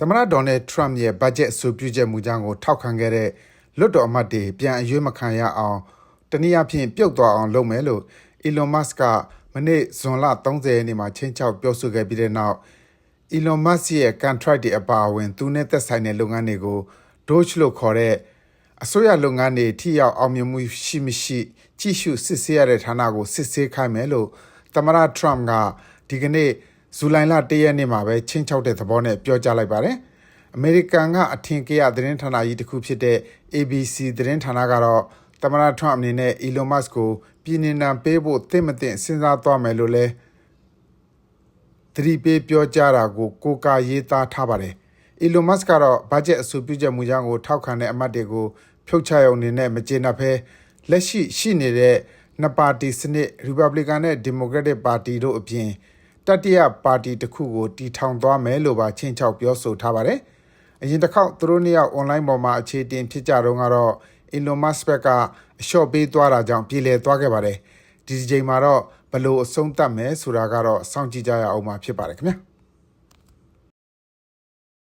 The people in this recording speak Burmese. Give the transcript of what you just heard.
သမ္မတဒေါ်နယ်ထရမ့်ရဲ့ဘတ်ဂျက်အဆိုပြုချက်မူကြမ်းကိုထောက်ခံခဲ့တဲ့လွှတ်တော်အမတ်တွေပြန်အရွေးမခံရအောင်တနည်းအားဖြင့်ပြုတ်သွားအောင်လုပ်မယ်လို့ Elon Musk ကမနေ့ဇွန်လ30ရက်နေ့မှာချင်းချောက်ပြောဆိုခဲ့ပြီးတဲ့နောက် Elon Musk ရဲ့ contract တွေအပါအဝင် သူနဲ့သက်ဆိုင်တဲ့လုပ်ငန်းတွေကို Doge လို့ခေါ်တဲ့အစိုးရလုပ်ငန်းတွေထိရောက်အောင်မြင်မှုရှိမရှိကြည့်ရှုစစ်ဆေးရတဲ့ဌာနကိုစစ်ဆေးခိုင်းမယ်လို့သမ္မတ Trump ကဒီကနေ့ ဇူလိုင်လ1ရက်နေ့မှာပဲချင်းချောက်တဲ့သဘောနဲ့ပြောကြားလိုက်ပါတယ်။အမေရိကန်ကအထင်ကရသတင်းဌာနကြီးတစ်ခုဖြစ်တဲ့ ABC သတင်းဌာနကတော့သမ္မတ Trump အနေနဲ့ Elon Musk ကိုပြည်နေနံပေးဖို့သင့်မသင့်စဉ်းစားသွားမယ်လို့လည်းသတိပေးပြောကြားတာကိုကိုးကားရေးသားထားပါတယ်။ Elon Musk ကတော့ဘတ်ဂျက်အဆိုပြုချက်မူကြမ်းကိုထောက်ခံတဲ့အမတ်တွေကိုဖြုတ်ချရုံအနေနဲ့မကျေနပ်ဘဲလက်ရှိရှိနေတဲ့နှစ်ပါတီစနစ် Republican နဲ့ Democratic ပါတီတို့အပြင် တတိယပါတီတစ်ခုကိုတီထောင်သွားမယ်လို့ပါချင်းချောက်ပြောဆိုထားပါတယ်။အရင်တစ်ခေါက်သူတို့နှစ်ယောက်အွန်လိုင်းပေါ်မှာအခြေအတင်ဖြစ်ကြတော့ကတော့ Elon Musk ဘက်ကအလျှော့ပေးသွားတာကြောင့်ပြေလည်သွားခဲ့ပါတယ်။ဒီဒီချိန်မှာတော့ဘယ်လို့အဆုံးသတ်မယ်ဆိုတာကတော့စောင့်ကြည့်ကြရအောင်မှာဖြစ်ပါတယ်ခင်ဗျာ။